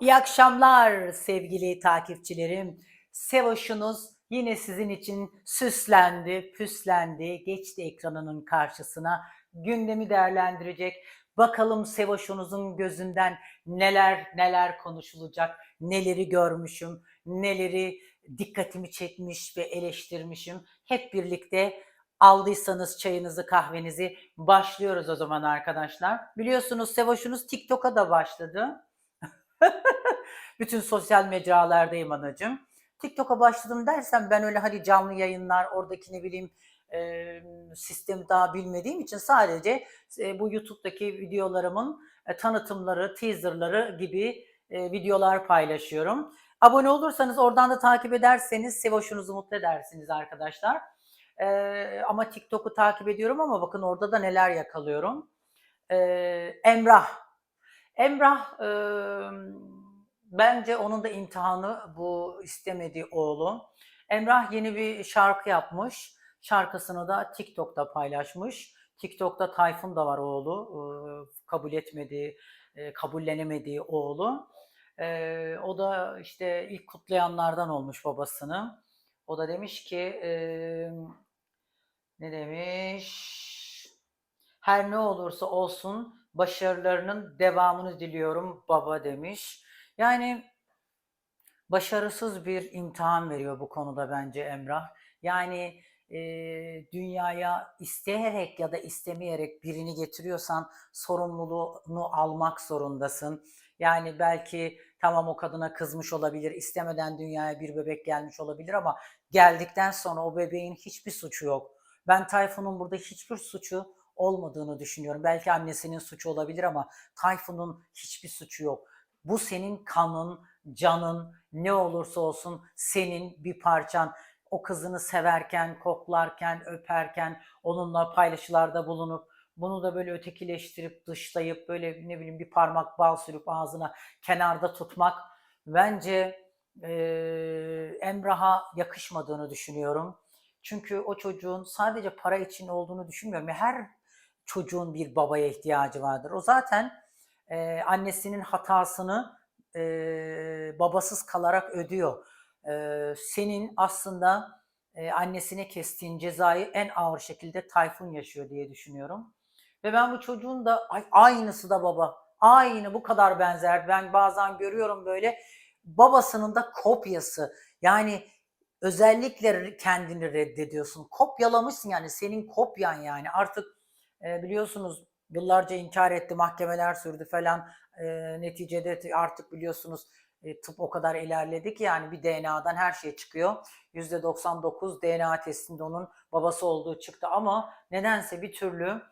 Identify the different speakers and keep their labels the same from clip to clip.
Speaker 1: İyi akşamlar sevgili takipçilerim. Sevoş'unuz yine sizin için süslendi, püslendi, geçti ekranının karşısına. Gündemi değerlendirecek. Bakalım Sevoş'unuzun gözünden neler neler konuşulacak, neleri görmüşüm, neleri dikkatimi çekmiş ve eleştirmişim. Hep birlikte aldıysanız çayınızı kahvenizi başlıyoruz o zaman arkadaşlar. Biliyorsunuz Sevoş'unuz TikTok'a da başladı. Bütün sosyal mecralardayım anacığım. TikTok'a başladım dersem ben öyle hani canlı yayınlar oradaki ne bileyim e, sistemi daha bilmediğim için sadece e, bu YouTube'daki videolarımın e, tanıtımları, teaserları gibi e, videolar paylaşıyorum. Abone olursanız oradan da takip ederseniz Sevoş'unuzu mutlu edersiniz arkadaşlar. E, ama TikTok'u takip ediyorum ama bakın orada da neler yakalıyorum. E, Emrah. Emrah e, bence onun da imtihanı bu istemediği oğlu. Emrah yeni bir şarkı yapmış. Şarkısını da TikTok'ta paylaşmış. TikTok'ta Tayfun da var oğlu. e, kabul etmediği, e, kabullenemediği oğlu. E, o da işte ilk kutlayanlardan olmuş babasını. O da demiş ki ne demiş? Her ne olursa olsun başarılarının devamını diliyorum baba demiş. Yani başarısız bir imtihan veriyor bu konuda bence Emrah. Yani e, dünyaya isteyerek ya da istemeyerek birini getiriyorsan sorumluluğunu almak zorundasın. Yani belki tamam o kadına kızmış olabilir, istemeden dünyaya bir bebek gelmiş olabilir ama geldikten sonra o bebeğin hiçbir suçu yok. Ben Tayfun'un burada hiçbir suçu olmadığını düşünüyorum. Belki annesinin suçu olabilir ama Tayfun'un hiçbir suçu yok. Bu senin kanın, canın, ne olursa olsun senin bir parçan. O kızını severken, koklarken, öperken, onunla paylaşılarda bulunup bunu da böyle ötekileştirip, dışlayıp, böyle ne bileyim bir parmak bal sürüp ağzına kenarda tutmak bence eee Emrah'a yakışmadığını düşünüyorum. Çünkü o çocuğun sadece para için olduğunu düşünmüyorum. Her çocuğun bir babaya ihtiyacı vardır. O zaten e, annesinin hatasını e, babasız kalarak ödüyor. E, senin aslında e, annesine kestiğin cezayı en ağır şekilde Tayfun yaşıyor diye düşünüyorum. Ve ben bu çocuğun da ay, aynısı da baba. Aynı bu kadar benzer. Ben bazen görüyorum böyle babasının da kopyası. Yani özellikle kendini reddediyorsun. Kopyalamışsın yani senin kopyan yani. Artık e, biliyorsunuz yıllarca inkar etti, mahkemeler sürdü falan. E, neticede artık biliyorsunuz e, tıp o kadar ilerledi ki yani bir DNA'dan her şey çıkıyor. %99 DNA testinde onun babası olduğu çıktı ama nedense bir türlü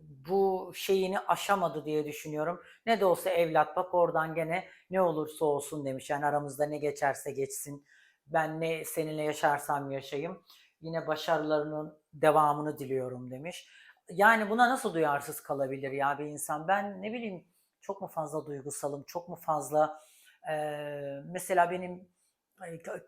Speaker 1: bu şeyini aşamadı diye düşünüyorum. Ne de olsa evlat bak oradan gene ne olursa olsun demiş. Yani aramızda ne geçerse geçsin. Ben ne seninle yaşarsam yaşayayım. Yine başarılarının devamını diliyorum demiş. Yani buna nasıl duyarsız kalabilir ya bir insan? Ben ne bileyim çok mu fazla duygusalım, çok mu fazla eee, mesela benim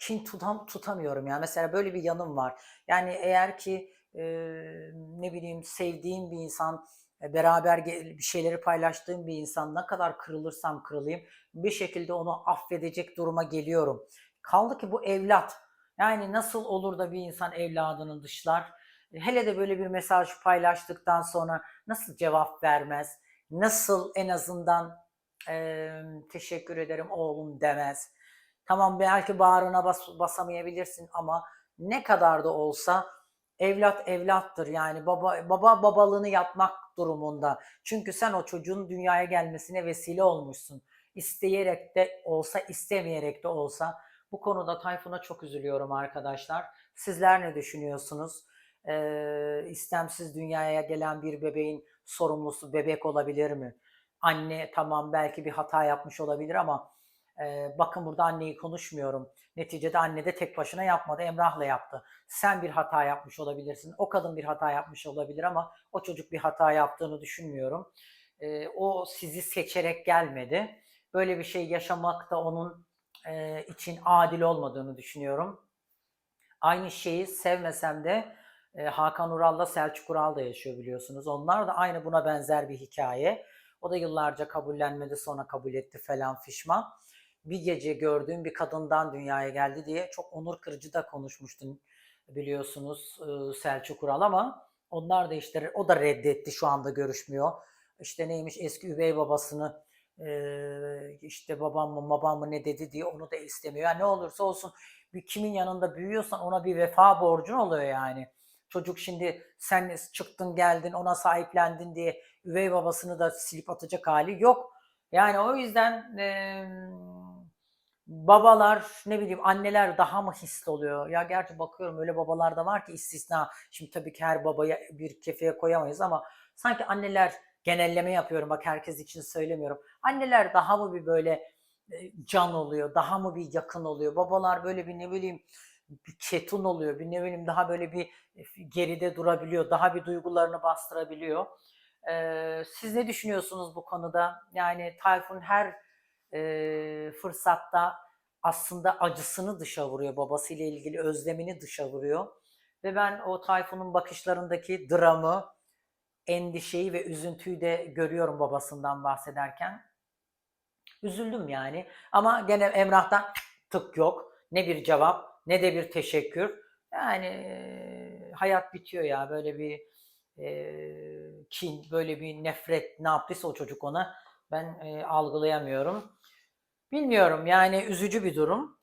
Speaker 1: kin tutam, tutamıyorum ya. Mesela böyle bir yanım var. Yani eğer ki eee, ne bileyim sevdiğim bir insan, e, beraber bir şeyleri paylaştığım bir insan ne kadar kırılırsam kırılayım bir şekilde onu affedecek duruma geliyorum. Kaldı ki bu evlat. Yani nasıl olur da bir insan evladını dışlar? Hele de böyle bir mesaj paylaştıktan sonra nasıl cevap vermez? Nasıl en azından eee, teşekkür ederim oğlum demez? Tamam belki bağrına bas, basamayabilirsin ama ne kadar da olsa evlat evlattır. Yani baba baba babalığını yapmak durumunda. Çünkü sen o çocuğun dünyaya gelmesine vesile olmuşsun. İsteyerek de olsa, istemeyerek de olsa. Bu konuda Tayfun'a çok üzülüyorum arkadaşlar. Sizler ne düşünüyorsunuz? Ee, istemsiz dünyaya gelen bir bebeğin sorumlusu bebek olabilir mi? Anne tamam belki bir hata yapmış olabilir ama e, bakın burada anneyi konuşmuyorum. Neticede anne de tek başına yapmadı. Emrah'la yaptı. Sen bir hata yapmış olabilirsin. O kadın bir hata yapmış olabilir ama o çocuk bir hata yaptığını düşünmüyorum. E, o sizi seçerek gelmedi. Böyle bir şey yaşamak da onun e, için adil olmadığını düşünüyorum. Aynı şeyi sevmesem de e, Hakan Ural'la Selçuk Ural da yaşıyor biliyorsunuz. Onlar da aynı buna benzer bir hikaye. O da yıllarca kabullenmedi sonra kabul etti falan fişman. bir gece gördüğüm bir kadından dünyaya geldi diye çok onur kırıcı da konuşmuştun biliyorsunuz e, Selçuk Ural ama onlar da işte o da reddetti şu anda görüşmüyor. İşte neymiş eski üvey babasını e, işte babam mı babam mı ne dedi diye onu da istemiyor. Yani ne olursa olsun bir kimin yanında büyüyorsan ona bir vefa borcun oluyor yani. Çocuk şimdi sen çıktın geldin ona sahiplendin diye üvey babasını da silip atacak hali yok. Yani o yüzden e, babalar ne bileyim anneler daha mı hisli oluyor? Ya gerçi bakıyorum öyle babalar da var ki istisna. Şimdi tabii ki her babaya bir kefeye koyamayız ama sanki anneler genelleme yapıyorum bak herkes için söylemiyorum. Anneler daha mı bir böyle e, can oluyor, daha mı bir yakın oluyor? Babalar böyle bir ne bileyim bir ketum oluyor, bir ne bileyim daha böyle bir e, geride durabiliyor, daha bir duygularını bastırabiliyor. Ee, siz ne düşünüyorsunuz bu konuda? Yani Tayfun her e, fırsatta aslında acısını dışa vuruyor, babasıyla ilgili özlemini dışa vuruyor. Ve ben o Tayfun'un bakışlarındaki dramı, endişeyi ve üzüntüyü de görüyorum babasından bahsederken. Üzüldüm yani. Ama gene Emrah'tan tık yok. Ne bir cevap ne de bir teşekkür. Yani hayat bitiyor ya böyle bir e, kin, böyle bir nefret ne yaptıysa o çocuk ona ben e, algılayamıyorum. Bilmiyorum yani üzücü bir durum.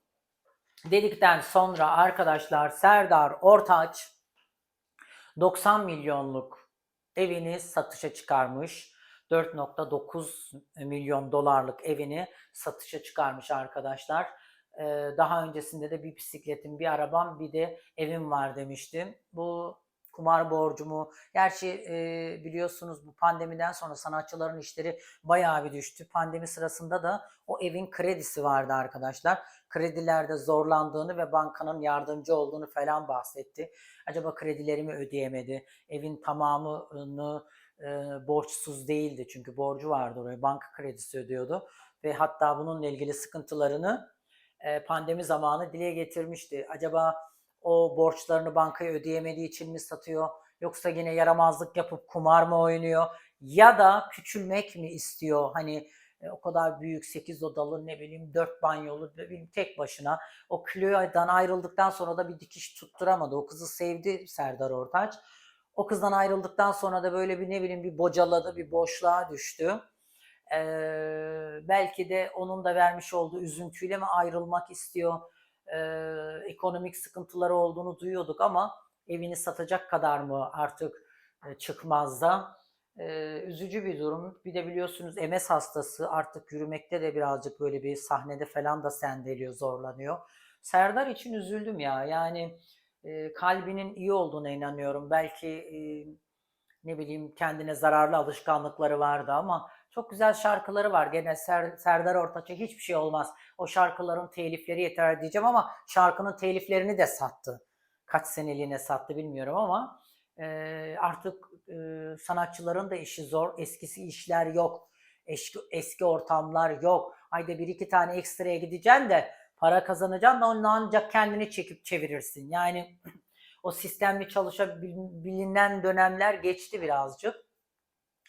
Speaker 1: Dedikten sonra arkadaşlar Serdar Ortaç 90 milyonluk evini satışa çıkarmış. 4.9 milyon dolarlık evini satışa çıkarmış arkadaşlar. Daha öncesinde de bir bisikletim, bir arabam, bir de evim var demiştim. Bu kumar borcumu, gerçi e, biliyorsunuz bu pandemiden sonra sanatçıların işleri bayağı bir düştü. Pandemi sırasında da o evin kredisi vardı arkadaşlar. Kredilerde zorlandığını ve bankanın yardımcı olduğunu falan bahsetti. Acaba kredilerimi ödeyemedi, evin tamamını e, borçsuz değildi çünkü borcu vardı oraya banka kredisi ödüyordu ve hatta bununla ilgili sıkıntılarını e, pandemi zamanı dile getirmişti. Acaba o borçlarını bankaya ödeyemediği için mi satıyor yoksa yine yaramazlık yapıp kumar mı oynuyor ya da küçülmek mi istiyor hani e, o kadar büyük 8 odalı ne bileyim 4 banyolu ne bileyim tek başına o Clio'dan ayrıldıktan sonra da bir dikiş tutturamadı. O kızı sevdi Serdar Ortaç. O kızdan ayrıldıktan sonra da böyle bir ne bileyim bir bocaladı, bir boşluğa düştü. Ee, belki de onun da vermiş olduğu üzüntüyle mi ayrılmak istiyor? Ee, ekonomik sıkıntıları olduğunu duyuyorduk ama evini satacak kadar mı artık e, çıkmazda? Ee, üzücü bir durum. Bir de biliyorsunuz MS hastası artık yürümekte de birazcık böyle bir sahnede falan da sendeliyor, zorlanıyor. Serdar için üzüldüm ya. Yani e, kalbinin iyi olduğuna inanıyorum. Belki e, ne bileyim kendine zararlı alışkanlıkları vardı ama çok güzel şarkıları var. Gene Ser, Serdar Ortaç'a hiçbir şey olmaz. O şarkıların telifleri yeter diyeceğim ama şarkının teliflerini de sattı. Kaç seneliğine sattı bilmiyorum ama e, artık e, sanatçıların da işi zor. Eskisi işler yok. Eski, eski ortamlar yok. Ayda bir iki tane ekstraya gideceksin de para kazanacaksın da onu ancak kendini çekip çevirirsin. Yani o sistemli çalışabilinen dönemler geçti birazcık.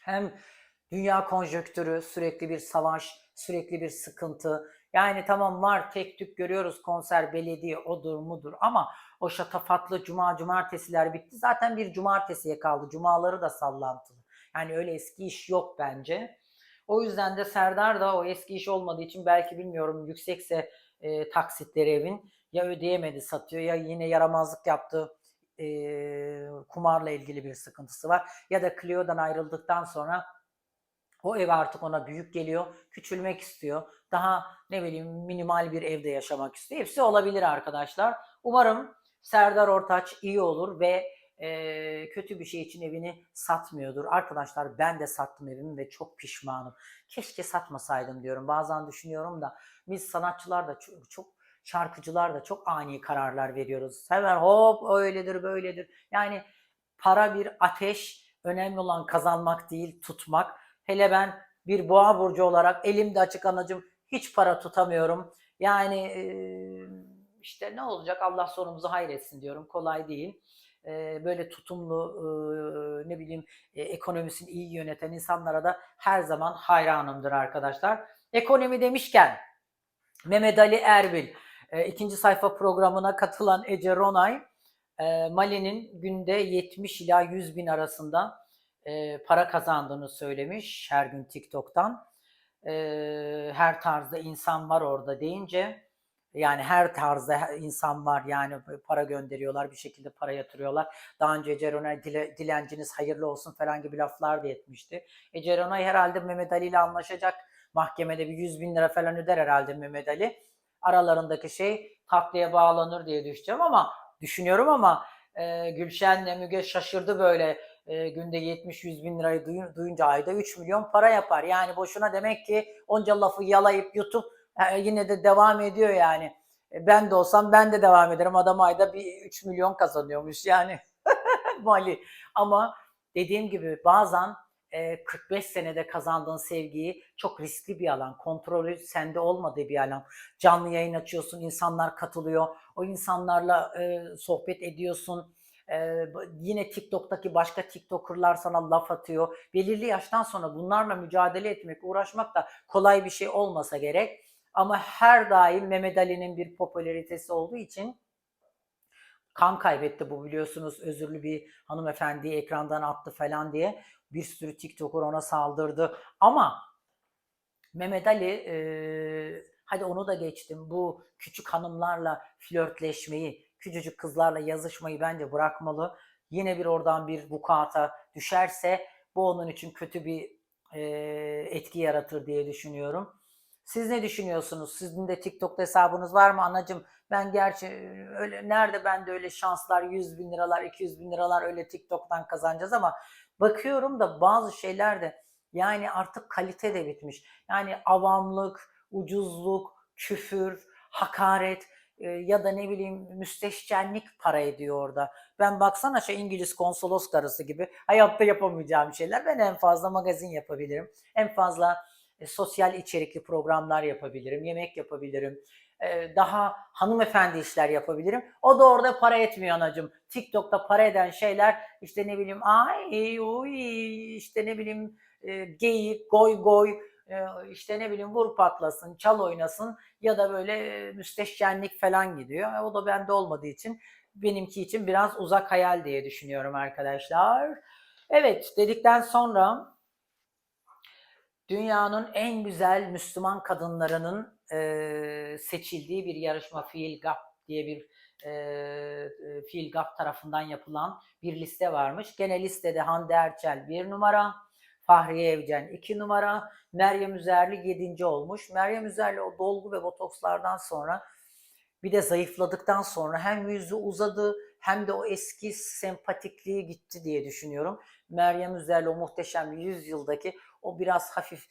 Speaker 1: Hem dünya konjöktürü, sürekli bir savaş, sürekli bir sıkıntı. Yani tamam var tek tük görüyoruz konser, belediye odur mudur ama o şatafatlı cuma cumartesiler bitti. Zaten bir cumartesiye kaldı. Cumaları da sallantılı. Yani öyle eski iş yok bence. O yüzden de Serdar da o eski iş olmadığı için belki bilmiyorum yüksekse e, taksitleri evin ya ödeyemedi satıyor ya yine yaramazlık yaptı e, kumarla ilgili bir sıkıntısı var ya da Clio'dan ayrıldıktan sonra o ev artık ona büyük geliyor, küçülmek istiyor. Daha ne bileyim minimal bir evde yaşamak istiyor. Hepsi olabilir arkadaşlar. Umarım Serdar Ortaç iyi olur ve e, kötü bir şey için evini satmıyordur. Arkadaşlar ben de sattım evimi ve çok pişmanım. Keşke satmasaydım diyorum. Bazen düşünüyorum da biz sanatçılar da çok, çok şarkıcılar da çok ani kararlar veriyoruz. Hemen hop öyledir böyledir. Yani para bir ateş. Önemli olan kazanmak değil tutmak. Hele ben bir boğa burcu olarak elimde açık anacım hiç para tutamıyorum. Yani e, işte ne olacak Allah sonumuzu hayretsin diyorum. Kolay değil böyle tutumlu ne bileyim ekonomisini iyi yöneten insanlara da her zaman hayranımdır arkadaşlar. Ekonomi demişken Mehmet Ali Erbil, e, ikinci sayfa programına katılan Ece Ronay, e, Mali'nin günde 70 ila 100 bin arasında e, para kazandığını söylemiş her gün TikTok'tan. E, her tarzda insan var orada deyince, yani her tarzda insan var yani para gönderiyorlar, bir şekilde para yatırıyorlar. Daha önce Ece Ronay dile, dilenciniz hayırlı olsun falan gibi laflar da etmişti. Ece herhalde Mehmet Ali ile anlaşacak. Mahkemede bir 100 bin lira falan öder herhalde Mehmet Ali. Aralarındaki şey tatlıya bağlanır diye düşüneceğim ama düşünüyorum ama e, Gülşen'le Müge şaşırdı böyle e, günde 70-100 bin lirayı duyu- duyunca ayda 3 milyon para yapar. Yani boşuna demek ki onca lafı yalayıp yutup e, yine de devam ediyor yani. E, ben de olsam ben de devam ederim. Adam ayda bir 3 milyon kazanıyormuş yani. Mali. Ama dediğim gibi bazen e, 45 senede kazandığın sevgiyi çok riskli bir alan, kontrolü sende olmadığı bir alan. Canlı yayın açıyorsun, insanlar katılıyor, o insanlarla e, sohbet ediyorsun. E, yine TikTok'taki başka TikToker'lar sana laf atıyor. Belirli yaştan sonra bunlarla mücadele etmek, uğraşmak da kolay bir şey olmasa gerek. Ama her daim Mehmet Ali'nin bir popülaritesi olduğu için kan kaybetti bu biliyorsunuz özürlü bir hanımefendiyi ekrandan attı falan diye bir sürü TikToker ona saldırdı. Ama Mehmet Ali e, hadi onu da geçtim bu küçük hanımlarla flörtleşmeyi, küçücük kızlarla yazışmayı bence bırakmalı. Yine bir oradan bir vukuata düşerse bu onun için kötü bir e, etki yaratır diye düşünüyorum. Siz ne düşünüyorsunuz? Sizin de TikTok'ta hesabınız var mı anacığım? Ben gerçi öyle nerede ben de öyle şanslar 100 bin liralar 200 bin liralar öyle TikTok'tan kazanacağız ama bakıyorum da bazı şeyler de yani artık kalite de bitmiş. Yani avamlık, ucuzluk, küfür, hakaret ya da ne bileyim müsteşcenlik para ediyor orada. Ben baksana şey İngiliz konsolos karısı gibi hayatta yapamayacağım şeyler. Ben en fazla magazin yapabilirim. En fazla e, sosyal içerikli programlar yapabilirim, yemek yapabilirim. e, daha hanımefendi işler yapabilirim. O da orada para etmiyor anacığım. TikTok'ta para eden şeyler işte ne bileyim ay uy işte ne bileyim e, geyik, goy goy e, işte ne bileyim vur patlasın, çal oynasın ya da böyle e, müsteşcenlik falan gidiyor. E, O da bende olmadığı için benimki için biraz uzak hayal diye düşünüyorum arkadaşlar. Evet dedikten sonra dünyanın en güzel Müslüman kadınlarının e, seçildiği bir yarışma Fiil Gap diye bir e, e, Fiil Gap tarafından yapılan bir liste varmış. Gene listede Hande Erçel bir numara, Fahriye Evcen iki numara, Meryem Üzerli yedinci olmuş. Meryem Üzerli o dolgu ve botokslardan sonra bir de zayıfladıktan sonra hem yüzü uzadı hem de o eski sempatikliği gitti diye düşünüyorum. Meryem Üzerli o muhteşem 100 yıldaki o biraz hafif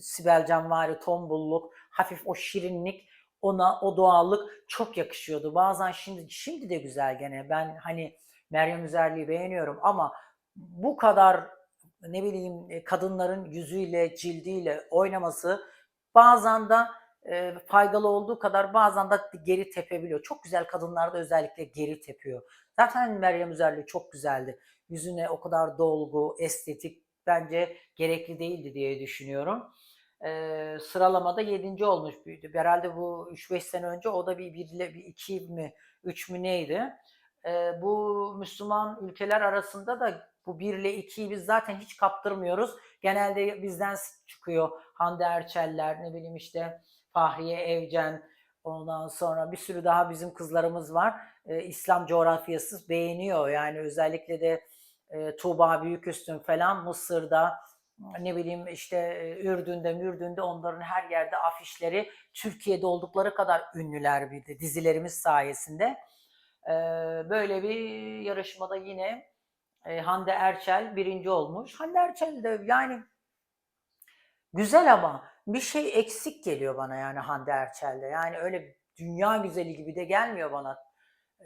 Speaker 1: Sibel Canvari tombulluk, hafif o şirinlik ona o doğallık çok yakışıyordu. Bazen şimdi şimdi de güzel gene. Ben hani Meryem Üzerli'yi beğeniyorum ama bu kadar ne bileyim e, kadınların yüzüyle, cildiyle oynaması bazen de e, faydalı olduğu kadar bazen de geri tepebiliyor. Çok güzel kadınlarda özellikle geri tepiyor. Zaten Meryem Üzerli çok güzeldi. Yüzüne o kadar dolgu, estetik bence gerekli değildi diye düşünüyorum. Ee, sıralamada 7. olmuş büyüdü. Herhalde bu 3-5 sene önce o da bir 1 ile bir 2 mi 3 mü neydi? Ee, bu Müslüman ülkeler arasında da bu 1 ile 2'yi biz zaten hiç kaptırmıyoruz. Genelde bizden çıkıyor Hande Erçeller, ne bileyim işte Fahriye Evcen, ondan sonra bir sürü daha bizim kızlarımız var. Ee, İslam coğrafyası beğeniyor. Yani özellikle de e, Tuğba Büyüküstün falan Mısır'da ne bileyim işte e, Ürdün'de, Mürdün'de onların her yerde afişleri Türkiye'de oldukları kadar ünlüler bir de dizilerimiz sayesinde. Ee, böyle bir yarışmada yine e, Hande Erçel birinci olmuş. Hande Erçel de yani güzel ama bir şey eksik geliyor bana yani Hande Erçel'de. Yani öyle dünya güzeli gibi de gelmiyor bana.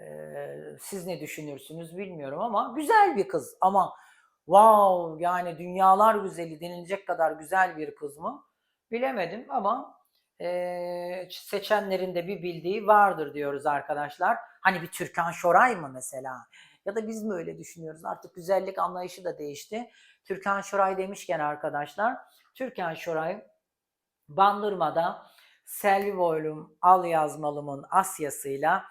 Speaker 1: Ee, siz ne düşünürsünüz bilmiyorum ama güzel bir kız ama wow yani dünyalar güzeli denilecek kadar güzel bir kız mı bilemedim ama e, seçenlerin de bir bildiği vardır diyoruz arkadaşlar. Hani bir Türkan Şoray mı mesela? Ya da biz mi öyle düşünüyoruz? Artık güzellik anlayışı da değişti. Türkan Şoray demişken arkadaşlar, Türkan Şoray Bandırma'da Selvi Boylum Al Yazmalım'ın Asya'sıyla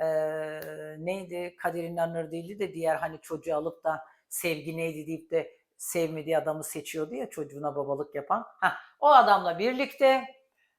Speaker 1: eee, neydi Kadir İnanır değildi de diğer hani çocuğu alıp da sevgi neydi deyip de sevmediği adamı seçiyordu ya çocuğuna babalık yapan. Heh, o adamla birlikte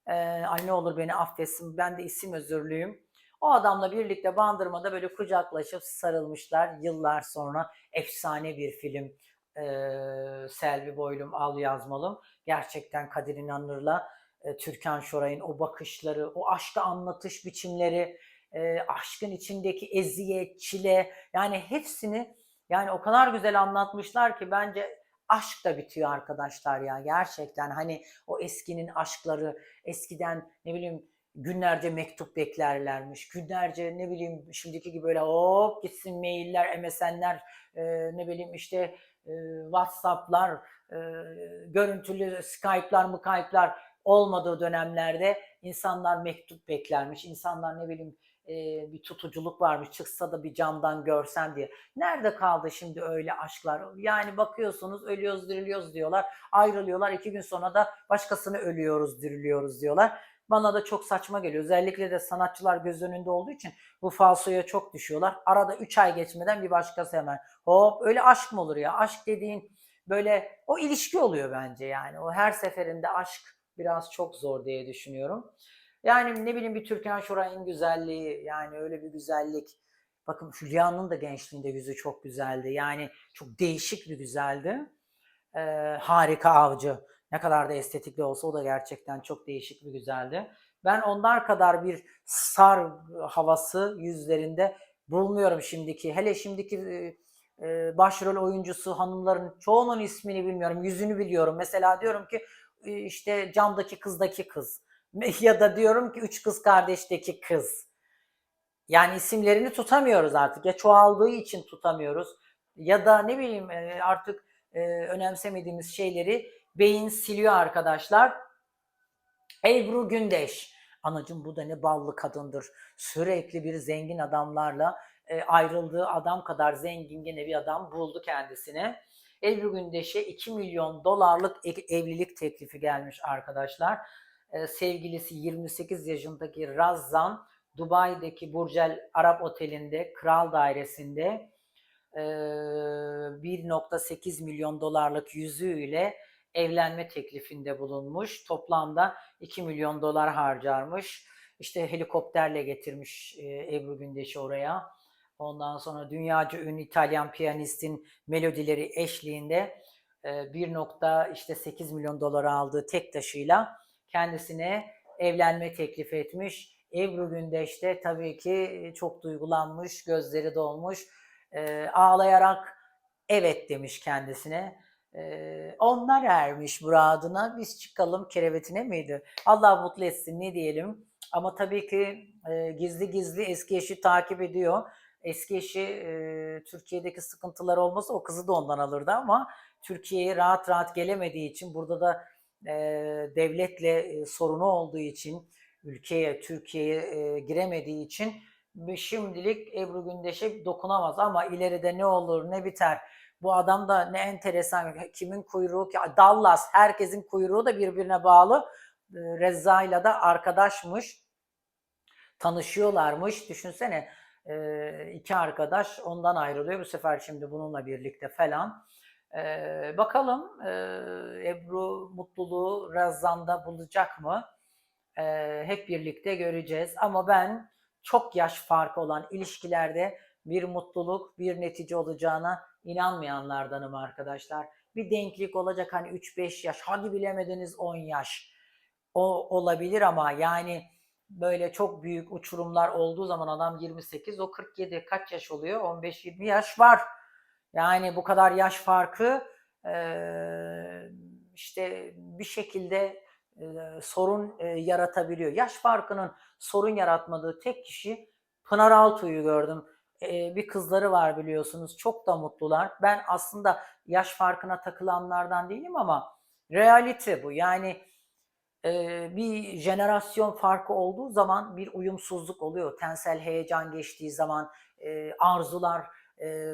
Speaker 1: eee ay olur beni affetsin ben de isim özürlüyüm. O adamla birlikte Bandırma'da böyle kucaklaşıp sarılmışlar yıllar sonra. Efsane bir film. Eee, Selvi Boylum Al Yazmalım. Gerçekten Kadir İnanır'la e, Türkan Şoray'ın o bakışları, o aşkı anlatış biçimleri, e, aşkın içindeki eziyet, çile yani hepsini yani o kadar güzel anlatmışlar ki bence aşk da bitiyor arkadaşlar ya gerçekten hani o eskinin aşkları eskiden ne bileyim günlerce mektup beklerlermiş günlerce ne bileyim şimdiki gibi böyle hop gitsin mailler MSN'ler e, ne bileyim işte e, Whatsapp'lar e, görüntülü Skype'lar mı Skype'lar olmadığı dönemlerde insanlar mektup beklermiş. İnsanlar ne bileyim e, bir tutuculuk varmış. Çıksa da bir camdan görsen diye. Nerede kaldı şimdi öyle aşklar? Yani bakıyorsunuz ölüyoruz diriliyoruz diyorlar. Ayrılıyorlar. iki gün sonra da başkasını ölüyoruz diriliyoruz diyorlar. Bana da çok saçma geliyor. Özellikle de sanatçılar göz önünde olduğu için bu falsoya çok düşüyorlar. Arada 3 ay geçmeden bir başkası hemen. Hop öyle aşk mı olur ya? Aşk dediğin böyle o ilişki oluyor bence yani. O her seferinde aşk biraz çok zor diye düşünüyorum. Yani ne bileyim bir Türkan Şoray'ın güzelliği yani öyle bir güzellik. Bakın Hülya'nın da gençliğinde yüzü çok güzeldi. Yani çok değişik bir güzeldi. Ee, harika avcı. Ne kadar da estetikli olsa o da gerçekten çok değişik bir güzeldi. Ben onlar kadar bir star havası yüzlerinde bulmuyorum şimdiki. Hele şimdiki e, e, başrol oyuncusu hanımların çoğunun ismini bilmiyorum. Yüzünü biliyorum. Mesela diyorum ki e, işte camdaki kızdaki kız. Ya da diyorum ki üç kız kardeşteki kız. Yani isimlerini tutamıyoruz artık. Ya çoğaldığı için tutamıyoruz. Ya da ne bileyim artık önemsemediğimiz şeyleri beyin siliyor arkadaşlar. Ebru Gündeş. Anacım bu da ne ballı kadındır. Sürekli bir zengin adamlarla e, ayrıldığı adam kadar zengin gene bir adam buldu kendisine. Ebru Gündeş'e 2 milyon dolarlık e- evlilik teklifi gelmiş arkadaşlar. E, sevgilisi 28 yaşındaki Razzan Dubai'deki Burcel Arap Oteli'nde, kral dairesinde e, 1.8 milyon dolarlık yüzüğüyle evlenme teklifinde bulunmuş. Toplamda 2 milyon dolar harcarmış. İşte helikopterle getirmiş e, Ebru Gündeş'i oraya. Ondan sonra dünyaca ünlü İtalyan piyanistin melodileri eşliğinde e, 1.8 milyon dolar aldığı tek taşıyla kendisine evlenme teklif etmiş. Ebru Gündeş de tabii ki çok duygulanmış, gözleri dolmuş. E, ağlayarak evet demiş kendisine. Onlar ermiş muradına, biz çıkalım kerevetine miydi? Allah mutlu etsin ne diyelim. Ama tabii ki e, gizli gizli eski eşi takip ediyor. Eski eşi e, Türkiye'deki sıkıntılar olmasa o kızı da ondan alırdı ama Türkiye'ye rahat rahat gelemediği için burada da e, devletle e, sorunu olduğu için ülkeye, Türkiye'ye e, giremediği için şimdilik Ebru Gündeş'e dokunamaz ama ileride ne olur ne biter. Bu adam da ne enteresan kimin kuyruğu ki Dallas herkesin kuyruğu da birbirine bağlı. E, Rezza'yla da arkadaşmış. Tanışıyorlarmış. Düşünsene e, iki arkadaş ondan ayrılıyor. Bu sefer şimdi bununla birlikte falan. Ee, bakalım e, Ebru mutluluğu Razzan'da bulacak mı? Ee, hep birlikte göreceğiz. Ama ben çok yaş farkı olan ilişkilerde bir mutluluk, bir netice olacağına inanmayanlardanım arkadaşlar. Bir denklik olacak hani 3-5 yaş, hadi bilemediniz 10 yaş. O olabilir ama yani böyle çok büyük uçurumlar olduğu zaman adam 28, o 47 kaç yaş oluyor? 15-20 yaş var. Yani bu kadar yaş farkı işte bir şekilde sorun yaratabiliyor. Yaş farkının sorun yaratmadığı tek kişi Pınar Altuğ'u gördüm. Bir kızları var biliyorsunuz. Çok da mutlular. Ben aslında yaş farkına takılanlardan değilim ama realite bu. Yani bir jenerasyon farkı olduğu zaman bir uyumsuzluk oluyor. Tensel heyecan geçtiği zaman arzular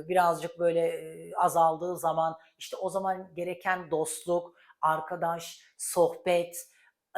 Speaker 1: birazcık böyle azaldığı zaman işte o zaman gereken dostluk, arkadaş, sohbet,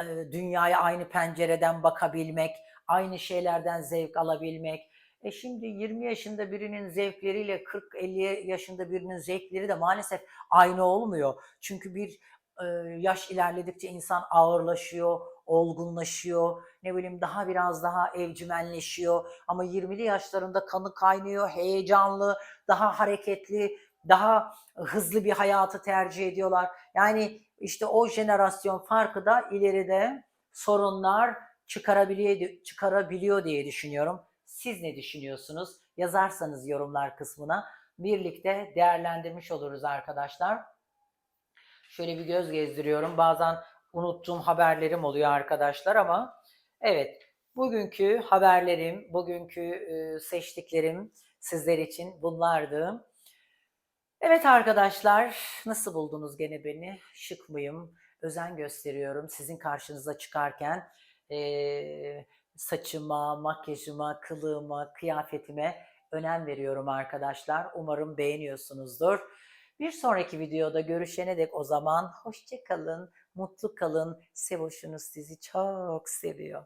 Speaker 1: e, dünyaya aynı pencereden bakabilmek, aynı şeylerden zevk alabilmek. E şimdi 20 yaşında birinin zevkleriyle 40-50 yaşında birinin zevkleri de maalesef aynı olmuyor. Çünkü bir e, yaş ilerledikçe insan ağırlaşıyor, olgunlaşıyor, ne bileyim daha biraz daha evcimenleşiyor. Ama 20'li yaşlarında kanı kaynıyor, heyecanlı, daha hareketli, daha hızlı bir hayatı tercih ediyorlar. Yani işte o jenerasyon farkı da ileride sorunlar çıkarabiliyor, çıkarabiliyor diye düşünüyorum. Siz ne düşünüyorsunuz? Yazarsanız yorumlar kısmına birlikte değerlendirmiş oluruz arkadaşlar. Şöyle bir göz gezdiriyorum. Bazen unuttuğum haberlerim oluyor arkadaşlar ama evet bugünkü haberlerim, bugünkü e, seçtiklerim sizler için bunlardı. Evet arkadaşlar, nasıl buldunuz gene beni? Şık mıyım? Özen gösteriyorum sizin karşınıza çıkarken. Eee, saçıma, makyajıma, kılığıma, kıyafetime önem veriyorum arkadaşlar. Umarım beğeniyorsunuzdur. Bir sonraki videoda görüşene dek o zaman hoşça kalın, mutlu kalın. Sevoşunuz sizi çok seviyor.